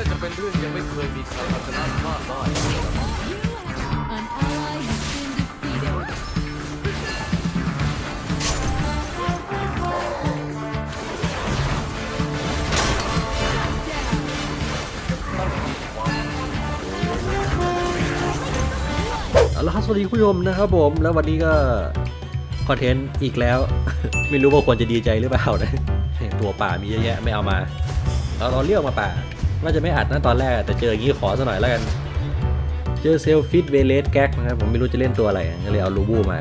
น่าจะเป็นเรื่องยังไม่เคยมีใครเอาชนะข้าได้ An ally has been defeated. เอาละครับสวัสดีคุณผู้ชมนะครับผม แล้ววันนี้ก็คอนเทนต์อีกแล้ว ไม่รู้ว่าควรจะดีใจหรือเปล่านะ ตัวป่ามีเยอะแยะไม่เอามาเราเราเรียกมาป่า ว่าจะไม่อัดนะตอนแรกแต่เจออย่างนี้ขอซะหน่อยแล้วกัน เจอเซลฟิตเวเลสแก๊กนะครับผมไม่รู้จะเล่นตัวอะไรก็เลยเอาลูบูมา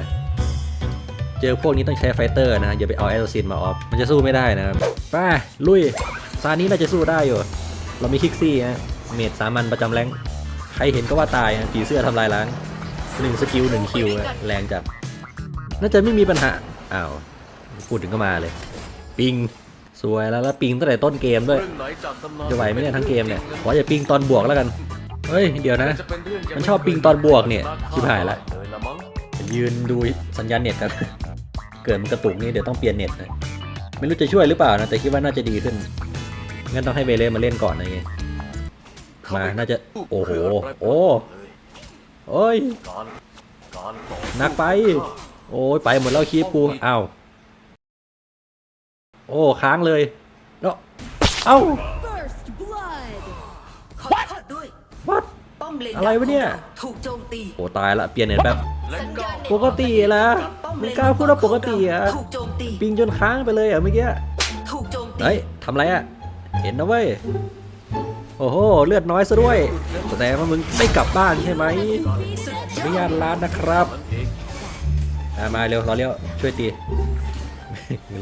เจอพวกนี้ต้องใช้ไฟเตอร์นะอย่าไปเอาแอสซินมาออฟมันจะสู้ไม่ได้นะครับไป้าลุยซานี้น่าจะสู้ได้อยู่ เรามีคิกซี่ฮะเมดสามัญประจำแรงใครเห็นก็ว่าตายผีเสื้อทำลายล้างหนึ่งสกิลหนึ่งคิวแรงจัดน่าจะไม่มีปัญหาอ้าวพูดถึงก็มาเลย ปิง สวยแล้วแล้วปิงตั้งแต่ต้นเกมด้วยจะไหวไหมเนี่ยทั้งเกมเนี่ยขออย่าปิงตอนบวกแล้วกันเฮ้ยเดี๋ยวนะ มันชอบปิงตอนบวกเนี่ยชิบหายละเลยละมั้งยืนดูสัญญาณเน็ตกันเกิดมันกระตุกนี่เดี๋ยวต้องเปลี่ยนเน็ตนะไม่รู้จะช่วยหรือเปล่านะแต่คิดว่าน่าจะดีขึ้นงั้นต้องให้เวเล่มาเล่นก่อนนะไงมาน่าจะโอ้โหโอ้โอ้ยนักไป โอ้ยไปหมดแล้วคีบกูอ้าว โอ้ค้างเลยแล้วเอ้า First blood. ขอโทษด้วย วัด ป้อมเลนอะไรวะเนี่ยของราถูกโจมตีโอ้ตายละเปลี่ยนเน็ตแป๊บและสัญก็ญาณเน็ตปกติละป้อมมึเลงนกล้าพูดว่าปกติเหรอะถูกโจมตีปิงจนค้างไปเลยเหรอะเมื่อกี้ถูกโจมตีเฮ้ยทำไรอะเห็นนะเว้ยโอ้โหเลือดน้อยซะด้วยแสดงว่ามึงไม่กลับบ้านใช่ไหมสุดขออนุญาตร้านนะครับมันเองอะมาเร็วรอเลี้ยวช่วยตี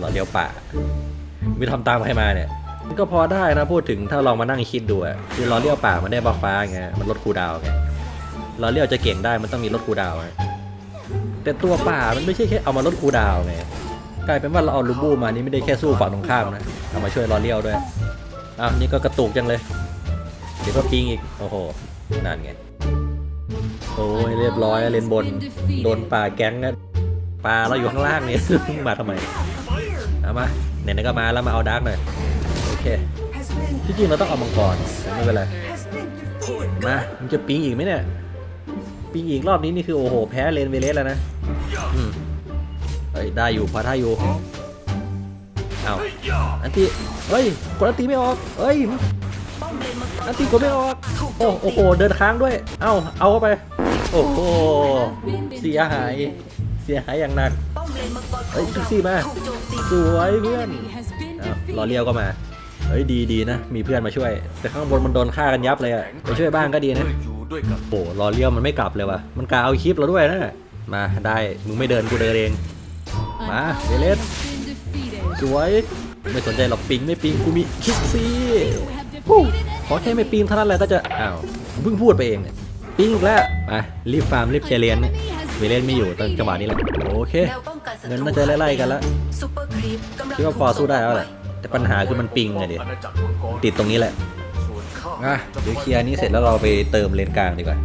รอเลี้ยวป่าไม่ทำตามใครมาเนี่ยก็พอได้นะพูดถึงถ้าลองมานั่งคิดดูอะคือรอเลี้ยวป่ามันได้บัฟฟ้าไงมันลดคูดาวไงรอเลี้ยวจะเก่งได้มันต้องมีลดคูดาวไงแต่ตัวป่ามันไม่ใช่แค่เอามาลดคูดาวไงกลายเป็นว่าเราเอาลูบูมานี่ไม่ได้แค่สู้ฝั่งตรงข้ามนะเอามาช่วยรอเลี้ยวด้วยอ้าวนี่ก็กระตุกจังเลยเดี๋ยวก็ปิงอีกโอ้โหนั่นไงโอ้ยเรียบร้อยเลนบนโดนป่าแก๊งนะปลาเราอยู่ข้างล่างเนี่ยมาทำไม เอามาไหนๆก็มาแล้วมาเอาดาร์กหน่อยโอเคที่จริงเราต้องเอามังกรไม่เป็นไรมามึงจะปิงอีกไหมเนี่ยปิงอีกรอบนี้นี่คือโอ้โหแพ้เลนเวเลสแล้วนะอืมเอ้ยได้อยู่พอได้อยู่เอาอันตีเฮ้ยกดอันตีไม่ออกเฮ้ยอันตีกดไม่ออกโอ้โอ้โหเดินค้างด้วย เอ้าเอาเข้าไป โอ้โหเสียหาย สียหายอย่างหนักป้อมเลนมังกรขเฮ้อยงทุกเราซี่มาถูกโจมตีสวยเพื่อน Enemy has been อ้าว defeated. รอเลี้ยวก็มา เฮ้ยดีดีนะ มีเพื่อนมาช่วย แต่ข้างบนมันโดนฆ่ากันยับเลยอะไปช่วยบ้างก็ดีนะเพื่ออยู่ด้วยกันโอ้รอเลี้ยวมันไม่กลับเลยวะมันกาเอาคลิปเราด้วยนะ มาได้ มึงไม่เดินกูเดินเอง An Ma, ally Violet. has been defeated. สวยไม่สนใจหรอกปิงไม่ปิงกูมีคิกซี่ You have ฮู้ defeated an ขอแค่ไม่ปิงเท่านั้นแหละก็จะ อ้าวผมเพิ่งพูดไปเองเนี่ยปิงอีกแล้วมารีบฟาร์มรีบเคลียร์เนี่ย enemy has เวเลนไม่อยู่ตอนจังหวะนี้แหละโอเคแนวป้องกันศัตรูเงินน่าจะไล่ๆกันแล้วซุปเปอร์ครีปกำลังคิดว่าพอสู้ได้แล้วแหละแต่ปัญหาคือมันปิงไงดิอาณาจักรมังกรติดตรงนี้แหละส่วนข้าอะเดี๋ยวเคลียร์นี้เสร็จแล้วเราไปเติมเลนกลางดีกว่า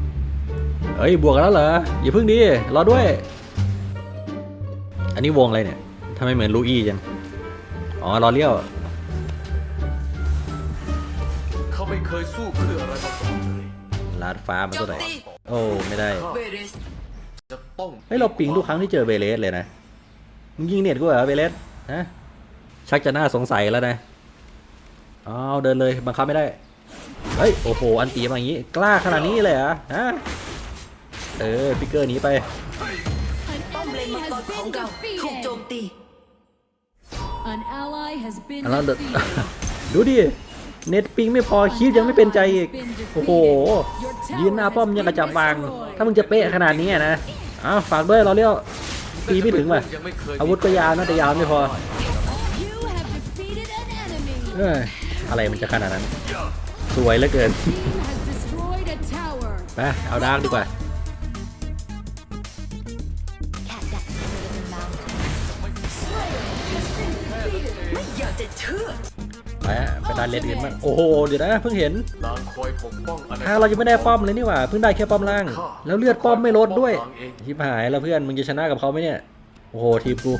เฮ้ยบวกกันแล้วเหรออย่าเพิ่งดิรอด้วย อันนี้วงอะไรเนี่ยทำไมเหมือนลูอี้จังอ๋อรอเลี้ยวเขาไม่เคยสู้เพื่ออะไรมาก่อนเลยลาดฟ้ามันโจก็มไหนตีโอ้ไม่ได้เวเรส จะต้องเฮ้ยเราปิงทุกครั้งที่เจอเบเลสเลยนะ มึงยิงเน็ตกูเหรอเบเลสฮะชักจะน่าสงสัยแล้วนะอ้าวเดินเลยบังคับไม่ได้ เฮ้ยโอ้โหอันตีมาอย่างนี้ กล้าขนาดนี้เลยเหรอฮะเออฟิกเกอร์หนี้ไป An ป้อมเลน enemy มังกร has ของ been เราถูกโจม defeated. ตี An ally has been อันนั้นเด defeated. ดูดิเน็ตปิงไม่พอคีบยังไม่เป็นใจอีก โอ้โห ยืนหน้าป้อมยังกระจับวาง ถ้ามึงจะเป๊ะขนาดนี้อะนะ อ้าวฝากด้วยเราเรียกตีไม่ถึงว่ะยังไม่เคยอาวุธก็ยาวนะแต่ยาวไม่พอเอ้ยอะไรมันจะขนาดนั้น สวยเหลือเกินไปเอาดาร์กดีกว่า ไม่อยากจะเชื่อไปฮะไปดันเลนอื่นมางโอ้โหเดี๋ยวนะเพิ่งเห็นนางคอยปกป้องอาณาจักร ทางเรายังไม่ได้ป้อมเลยนี่หว่าเพิ่งได้แค่ป้อมล่าง แล้วเลือดป้อมไม่ลดด้วยชิบหายแล้วเพื่อนมึงจะชนะกับเขาไหมเนี่ยโอ้โหทีมกู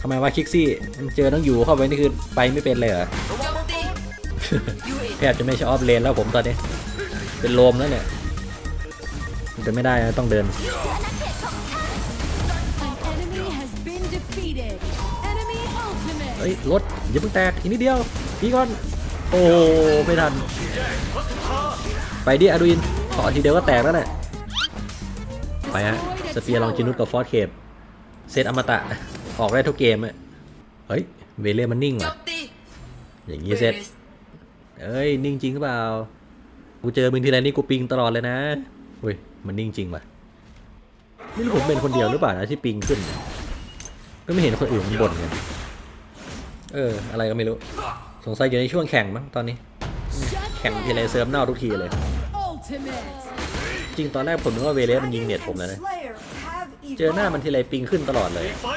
ทำไมว่าคิกซี่มันเจอต้องอยู่เข้าไปนี่คือไปไม่เป็นเลยเหรอ โจมตียูเอแทบจะไม่ใช่ออฟเลนแล้วผมตอนนี้ เป็นโลมแล้วเนี่ยมันจะไม่ได้นะต้องเดิน An เฮ้ยรถอย่าเพิ่งแตกอีกนิดเดียวพี่ก่อน โอ้ไม่ทัน ไปดิอาดูอินขอทีเดียวก็แตกแล้วเนี่ยไปฮะสเฟียร์ลองจินุสกับฟอร์สเคปเซตอมตะ ออกได้ทุกเกมอะเฮ้ยเวเล่มันนิ่งว่ะอย่างนี้เซตเอ้ยนิ่งจริงหรือเปล่ากูเจอมึงทีไรนี่กูปิงตลอดเลยนะเฮ้ยมันนิ่งจริงว่ะไม่ผมเป็นคนเดียวหรือเปล่านะที่ปิงขึ้น ก็ไม่เห็นคนอื่นมันบ่นกัน เออ อะไรก็ไม่รู้ สงสัยอยู่ในช่วงแข่งมั้งตอนนี้ Shut แข่งทีไรเซิร์ฟเน่าทุกทีเลย ultimate. จริงตอนแรกผมนึกว่าเวเลสมันยิงเน็ตผมแล้วนะ เจอหน้ามันทีไรปิงขึ้นตลอดเลยไฟ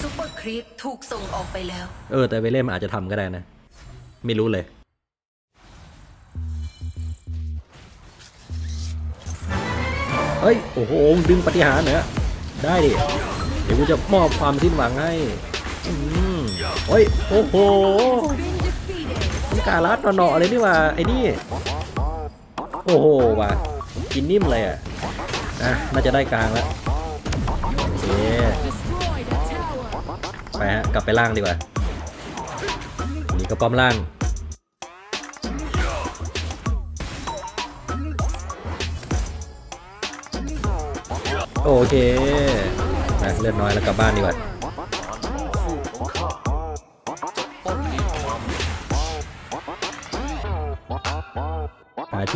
ซูเปอร์ครีปถูกส่งออกไปแล้ว เออ แต่เวเลสมันอาจจะทำก็ได้นะ ไม่รู้เลยเฮ้ย โอ้โห ดึงปฏิหารย์เหรอได้ดิ เดี๋ยวกูจะมอบความสิ้นหวังให้ โอ้ย โอ้โห Been defeated. มันกาลัดหนอๆเลยนี่ว่าไอ้นี่ โอ้โหว่ะกินนิ่มเลยอะอะน่าจะได้กลางแล้วโอเคไปฮะ กลับไปล่างดีกว่า นี่ก็ป้อมล่างโอเคไปเลือดน้อยแล้วกลับบ้านดีกว่า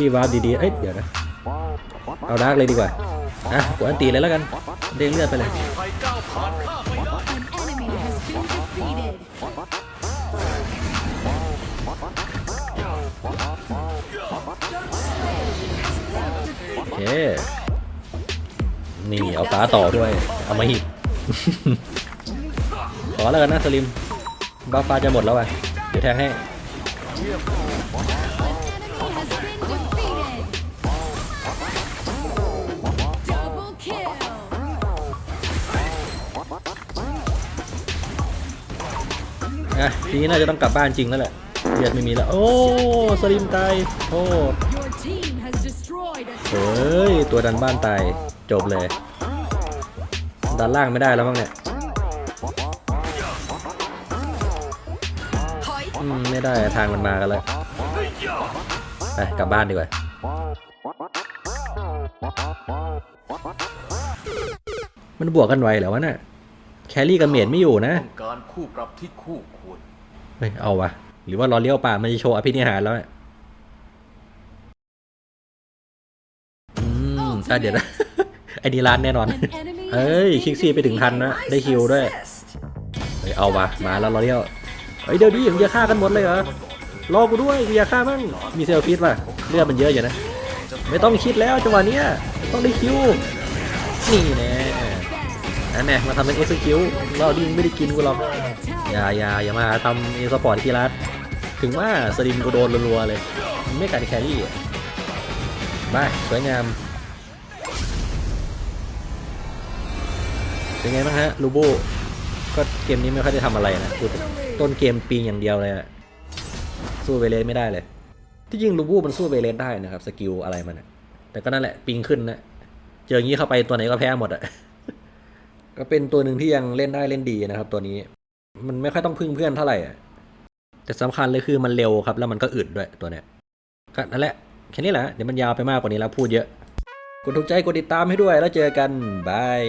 หาที่วาร์ปดีๆ เอ้ยเดี๋ยวนะ เอาดาร์กเลยดีกว่า อะกดอันตีเลยแล้วกัน เด้งเลือดไปเลยใครก้าวผ่านข้าไม่ได้ An enemy has been defeated. โอเค นี่เอาฟ้าต่อด้วย เอามาหิบ ขอแล้วกันนะสลิม บ้าฟ้าจะหมดแล้วอะ เดี๋ยวแทงให้ An enemy has been อะทีนี้น่าจะต้องกลับบ้านจริงแล้วแหละเลือดไม่มีแล้ว โอ้สลิมตายโทษเฮ้ยตัวดันบ้านตายจบเลย ดันล่างไม่ได้แล้วมั้งเนี่ยอืมไม่ได้ทางมันมากันแล้วไปกลับบ้านดีกว่ามันบวกกันไวเหรอวะน่ะแครี่กับเมดไม่อยู่นะการคู่ปรับที่คู่ ฮ้ย เอาวะ หรือว่ารอเลี้ยวป่ามันจะโชว์อภินิหารแล้วเนี่ยอืมอะเดี๋ยวนะไอ้นี่ร้านแน่นอน An enemy เฮ้ย has คิก been ซี่ไปถึงทัน defeated. นะ ได้คิวด้วย เฮ้ย เอาวะ มาแล้วรอเลี้ยว เฮ้ย เดี๋ยวดิมึงจะฆ่ากันหมดเลยเหรอ รอกูด้วยกูอยากฆ่ามั่งมีเซลฟิตป่ะ เลือดมันเยอะอยู่นะ ไม่ต้องคิดแล้วจังหวะเนี้ย ต้องได้คิว นี่แน่นั่นแน่มาทำเป็นเอ็กซ์คิวเราดิไม่ได้กินกูหรอก อย่าอย่าอย่ามาทำเอสปอร์ตที่รัฐถึงว่าสลิมกูโดนรัวๆเลย ไม่การแครี่อะไปสวยงาม เป็นไงบ้างฮะลูโบก็เกมนี้ไม่ค่อยได้ทำอะไรนะต้นเกมปีอย่างเดียวเลยอะสู้เวเลสไม่ได้เลย ที่จริงลูบูมันสู้เวเลสได้นะครับสกิลอะไรมันอะแต่ก็นั่นแหละปิงขึ้นนะเจออย่างนี้เข้าไปตัวไหนก็แพ้หมดอะก็เป็นตัวหนึ่งที่ยังเล่นได้เล่นดีนะครับตัวนี้ มันไม่ค่อยต้องพึ่งเพื่อนเท่าไหร่อะแต่สำคัญเลยคือมันเร็วครับ แล้วมันก็อึดด้วยตัวเนี้ยก็นั่นแหละแค่นี้แหละเดี๋ยวมันยาวไปมากกว่านี้แล้วพูดเยอะกดถูกใจกดติดตามให้ด้วยแล้วเจอกันบาย